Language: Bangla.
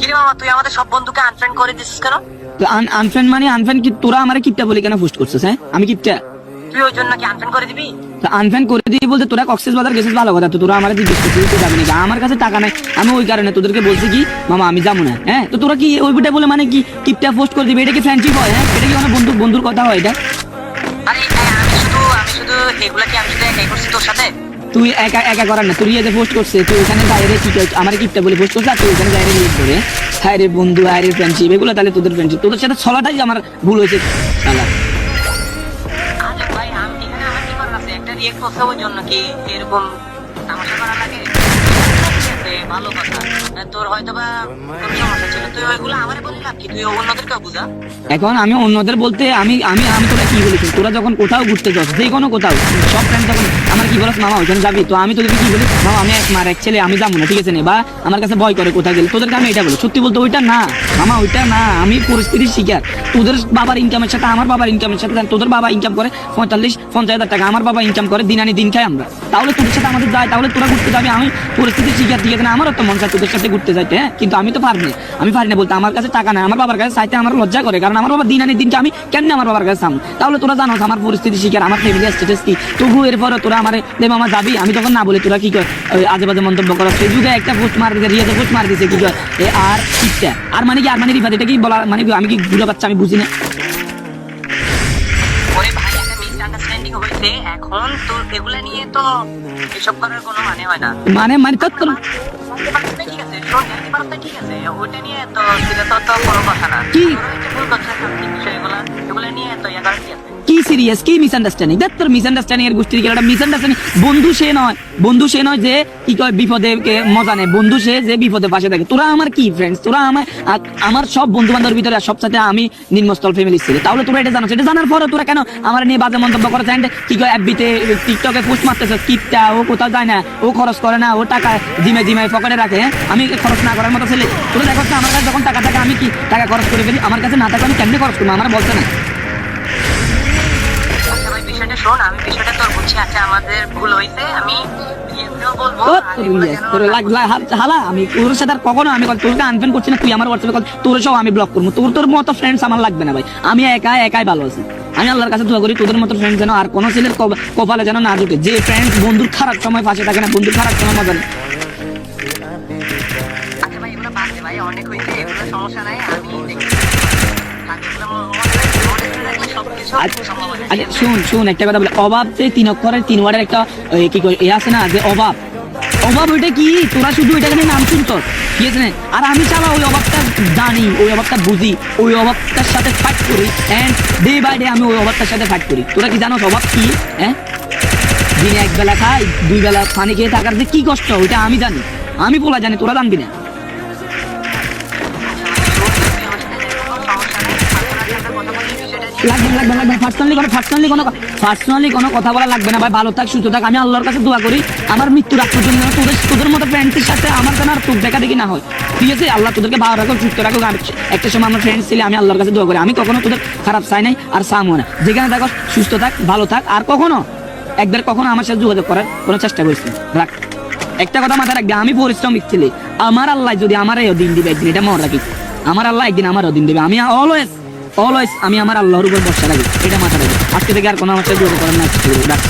কিরে মামা তুই আমাদের সব বন্ধুকে আনফ্রেন্ড করে দিছিস কেন? আনফ্রেন্ড মানে আনফ্রেন্ড কি? তোরা আমার কিপটা বলে কেন পোস্ট করছিস হ্যাঁ? আমি কিপটা। তুই ওই জন্য কি আনফ্রেন্ড করে দিবি? আনফ্যান করে দিয়ে বলতে তোরা কক্সেস বাজার গেছিস ভালো কথা তো তোরা আমার জিজ্ঞেস করছিস যাবি নাকি আমার কাছে টাকা নাই আমি ওই কারণে তোদেরকে বলছি কি মামা আমি যাব না হ্যাঁ? তো তোরা কি ওই বিটা বলে মানে কি কিপটা পোস্ট করে দিবি? এটা কি ফ্রেন্ডশিপ হয় হ্যাঁ? এটা কি আমার বন্ধু বন্ধুর কথা হয় এটা? আরে আমি শুধু আমি শুধু এগুলা কি আমি শুধু একাই করছি তোর সাথে? তুই একা একা করার না, তুই ইয়েতে পোস্ট করছে তুই ওখানে বাইরে কি? আমার কিপটা বলে পোস্ট করছিস, আর তুই ওখানে বাইরে লিড করে। হায় রে বন্ধু, হায় রে ফ্রেন্ডশিপ এগুলো তাহলে তোদের ফ্রেন্ডশিপ তোদের সাথে ছলাটাই আমার ভুল হয়েছে, শালা। আমার একটা রিয়েক্ট করতে জন্য কি এরকম করা লাগে? ভালো কথা। তোর হয়তো বা কোনো সমস্যা ছিল। তুই ওইগুলো আমারে বলি লাভ কি? তুই অন্যদেরকে বুঝা? এখন আমি অন্যদের বলতে আমি আমি আমি তোরা কি বলেছি তোরা যখন কোথাও ঘুরতে যাস, যে কোনো কোথাও, সব ফ্রেন্ড যখন, আমার কি বলস? মামা ওখানে যাবি? তো আমি তোদেরকে কি বলি? মামা, আমি এক, মার এক ছেলে, আমি যাব না, ঠিক আছে নে? বা আমার কাছে ভয় করে কোথাও গেলে। তোদেরকে আমি এটা বলি। সত্যি বলতে ওইটা না। মামা, ওইটা না। আমি পরিস্থিতির শিকার। তোদের বাবার ইনকামের সাথে, আমার বাবার ইনকামের সাথে, তোদের বাবা ইনকাম করে পঁয়তাল্লিশ, পঞ্চাশ হাজার টাকা। আমার বাবা ইনকাম করে দিন আনি দিন খাই আমরা। তাহলে তোদের সাথে আমাদের যায়, তাহলে তোরা ঘুরতে যাবি, আমি পরিস্থিতির শিকার, ঠিক আছে না? আমারও তো মন চায় তোদের সাথে ঘুরতে যাইতে হ্যাঁ? কিন্তু আমি তো পারি না। আমি পারি না বলতে আমার কাছে টাকা নাই আমার বাবার কাছে চাইতে আমার লজ্জা করে কারণ আমার বাবা দিন আনি দিনকে আমি কেমনে আমার বাবার কাছে চাম তাহলে তোরা জানো আমার পরিস্থিতি শিকার আমার ফ্যামিলি স্ট্যাটাস কি? তবু এরপরে তোরা আমার দে মামা যাবি? আমি তখন না বলে তোরা কি কর আজে বাজে মন্তব্য করো ফেসবুকে একটা পোস্ট মার দিতে রিয়াতে পোস্ট মার দিছে কি কর? এ আর ইচ্ছা আর মানে কি আর মানে রিফাত এটা কি বলা মানে আমি কি বুড়ো বাচ্চা আমি বুঝি না। একটা এখন তোর এগুলা নিয়ে তো এসব করার কোনো মানে হয় না। মানে মানে তো কি? সিরিয়াস কি দেখ তোর এর বন্ধু সে নয়। বন্ধু সে নয় যে কি কয়, বিপদে মজা নেয়। বন্ধু সে যে বিপদে পাশে থাকে। তোরা আমার কি ফ্রেন্ডস তোরা আমার আমার সব বন্ধু বান্ধবের ভিতরে সবসাথে আমি নিম্নস্থল ফ্যামিলি ছিল। তাহলে তোরা এটা জানো এটা জানার পরে তোরা কেন আমার নিয়ে বাজে মন্তব্য করে and কি কয় এফবিতে টিকটকে পোস্ট মারতেছে কিপটা? ও কোথাও যায় না। ও খরচ করে না। ও টাকা জিমে জিমে পকেটে রাখে হ্যাঁ? আমি খরচ না করার মতো ছেলে? তোরা দেখো আমার কাছে যখন টাকা থাকে আমি কি টাকা খরচ করে ফেলি? আমার কাছে না থাকে আমি কেমনে খরচ করব? আমার বলতে না। বিষয়টা শোন আমি বিষয়টা তোর বুঝছি। আচ্ছা আমাদের ভুল হয়েছে আমি ইয়েতেও বলব ও, আর তোর এগুলো যেন তোর লাগ লাগ হাত- হালা আমি তোর সাথে আর কখনো আমি তোরকে আনফ্রেন্ড করছি না তুই আমার হোয়াটসঅ্যাপে কল তোর সব আমি ব্লক করব। তোর তোর মতো ফ্রেন্ডস আমার লাগবে না ভাই। আমি একা একাই ভালো আছি। আমি আল্লাহর কাছে দোয়া করি তোদের মতো ফ্রেন্ড যেন আর কোনো ছেলের কপালে যেন না জুটে যে ফ্রেন্ড বন্ধুর খারাপ সময় পাশে থাকে না বন্ধুর খারাপ সময় মজা নেই ভাই অনেক হয়েছে এগুলো সমস্যা নাই আমি দেখছি। বাকি এগুলো করে রাখলে সবকিছু আচ্ছা আচ্ছা, শুন শুন একটা কথা বলে অভাব যে তিন অক্ষরের তিন ওয়ার্ডের একটা কি এ আছে না যে অভাব। অভাব ওইটা কি? তোরা শুধু এটাকে নিয়ে নাম শুনতো ঠিক আছে আর আমি চালা ওই অভাবটা জানি ওই অভাবটা বুঝি ওই অভাবটার সাথে ফাইট করি অ্যান্ড ডে বাই ডে আমি ওই অভাবটার সাথে ফাইট করি। তোরা কি জানো অভাব কি হ্যাঁ? দিনে এক বেলা খাই দুই বেলা পানি খেয়ে থাকার যে কি কষ্ট ওইটা আমি জানি। আমি বলা জানি তোরা জানবি না। সুস্থ থাক। আমি দেখা দেখি ভালো কখনো তোদের খারাপ চাই নাই আর চামো না। যেখানে থাকো, সুস্থ থাক, ভালো থাক। আর কখনো, একবার কখনো আমার সাথে যোগাযোগ করার কোনো চেষ্টা করিস রাখ। একটা কথা মাথায় রাখবে, আমি পরিশ্রমিক ছেলে আমার আল্লাহ যদি আমার দিন দিবে, একদিন এটা মনে রাখি আমার আল্লাহ একদিন আমারও দিন দিবে। আমি অলওয়েজ অলওয়েজ আমি আমার আল্লাহর উপর বসে রাখি। এটা মাথা রাখি। আজকে থেকে আর কোনো আমার সাথে করেন করার না রাখ,